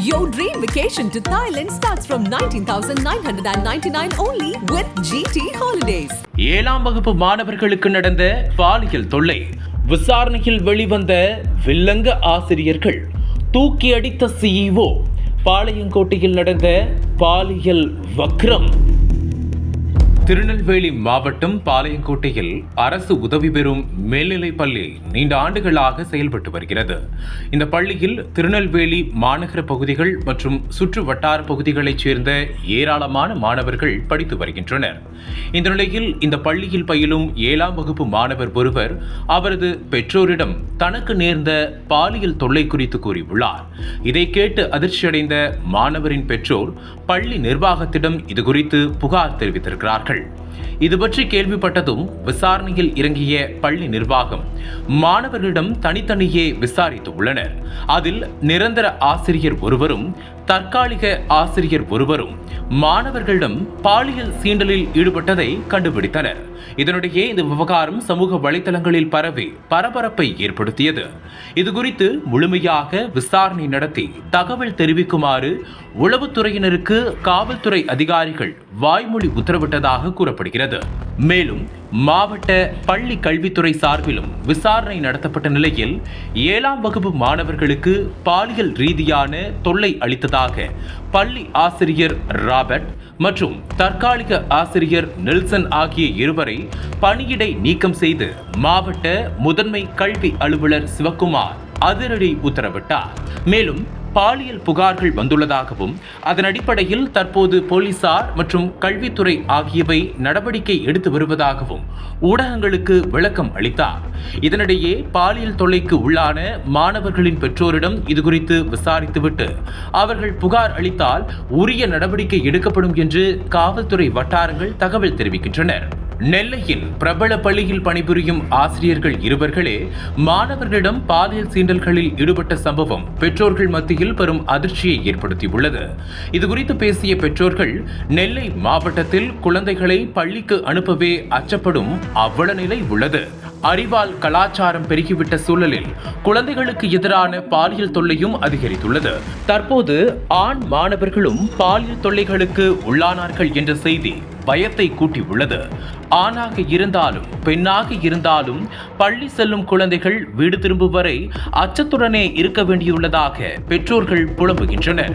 Your dream vacation to Thailand starts from 19,999 only with GT Holidays. ஏழாம் வகுப்பு மாணவர்களுக்கு நடந்த பாலியல் தொல்லை விசாரணையில் வெளிவந்த வில்லங்க ஆசிரியர்கள் தூக்கி அடித்த சிஇஓ பாளையங்கோட்டையில் நடந்த பாலியல் வக்ரம் திருநெல்வேலி மாவட்டம் பாளையங்கோட்டையில் அரசு உதவி பெறும் மேல்நிலைப் பள்ளி நீண்ட ஆண்டுகளாக செயல்பட்டு வருகிறது. இந்த பள்ளியில் திருநெல்வேலி மாநகர பகுதிகள் மற்றும் சுற்று வட்டார பகுதிகளைச் சேர்ந்த ஏராளமான மாணவர்கள் படித்து வருகின்றனர். இந்த நிலையில் இந்த பள்ளியில் பயிலும் ஏழாம் வகுப்பு மாணவர் ஒருவர் அவரது பெற்றோரிடம் தனக்கு நேர்ந்த பாலியல் தொல்லை குறித்து கூறியுள்ளார். இதை கேட்டு அதிர்ச்சியடைந்த மாணவரின் பெற்றோர் பள்ளி நிர்வாகத்திடம் இது குறித்து புகார் தெரிவித்திருக்கிறார்கள். இது பற்றி கேள்விப்பட்டதும் விசாரணையில் இறங்கிய பள்ளி நிர்வாகம் மாணவர்களிடம் தனித்தனியே விசாரித்து உள்ளனர் அதில் நிரந்தர ஆசிரியர் ஒருவரும் தற்காலிக ஆசிரியர் ஒருவரும் மாணவர்களிடம் பாலியல் சீண்டலில் ஈடுபட்டதை கண்டுபிடித்தனர். இதனிடையே இந்த விவகாரம் சமூக வலைதளங்களில் பரவி பரபரப்பை ஏற்படுத்தியது. இது குறித்து முழுமையாக விசாரணை நடத்தி தகவல் தெரிவிக்குமாறு உளவுத்துறையினருக்கு காவல்துறை அதிகாரிகள் வாய்மொழி உத்தரவிட்டதாக கூறப்படுகிறது மேலும் மாவட்ட பள்ளி கல்வித்துறை சார்பிலும் விசாரணை நடத்தப்பட்ட நிலையில் ஏழாம் வகுப்பு மாணவர்களுக்கு பாலியல் ரீதியான தொல்லை அளித்ததாக பள்ளி ஆசிரியர் ராபர்ட் மற்றும் தற்காலிக ஆசிரியர் நெல்சன் ஆகிய இருவரை பணியிடை நீக்கம் செய்து மாவட்ட முதன்மை கல்வி அலுவலர் சிவக்குமார் அதிரடி உத்தரவிட்டார். மேலும் பாலியல் புகார்கள் வந்துள்ளதாகவும் அதன் அடிப்படையில் தற்போது போலீசார் மற்றும் கல்வித்துறை ஆகியவை நடவடிக்கை எடுத்து வருவதாகவும் ஊடகங்களுக்கு விளக்கம் அளித்தார். இதனிடையே பாலியல் தொல்லைக்கு உள்ளான மாணவர்களின் பெற்றோரிடம் இதுகுறித்து விசாரித்துவிட்டு அவர்கள் புகார் அளித்தால் உரிய நடவடிக்கை எடுக்கப்படும் என்று காவல்துறை வட்டாரங்கள் தகவல் தெரிவிக்கின்றனர். நெல்லையின் பிரபல பள்ளியில் பணிபுரியும் ஆசிரியர்கள் இருவர்களே மாணவர்களிடம் பாலியல் சீண்டல்களில் ஈடுபட்ட சம்பவம் பெற்றோர்கள் மத்தியில் பெரும் அதிர்ச்சியை ஏற்படுத்தியுள்ளது. இதுகுறித்து பேசிய பெற்றோர்கள் நெல்லை மாவட்டத்தில் குழந்தைகளை பள்ளிக்கு அனுப்பவே அச்சப்படும் அவ்வளநிலை உள்ளது. அறிவால் கலாச்சாரம் பெருகிவிட்ட சூழலில் குழந்தைகளுக்கு எதிரான பாலியல் தொல்லையும் அதிகரித்துள்ளது. தற்போது ஆண் மாணவர்களும் பாலியல் தொல்லைகளுக்கு உள்ளானார்கள் என்ற செய்தி பயத்தை கூட்டியுள்ளது. ஆணாக இருந்தாலும் பெண்ணாக இருந்தாலும் பள்ளி செல்லும் குழந்தைகள் வீடு திரும்பும் வரை அச்சத்துடனே இருக்க வேண்டியுள்ளதாக பெற்றோர்கள் புலம்புகின்றனர்.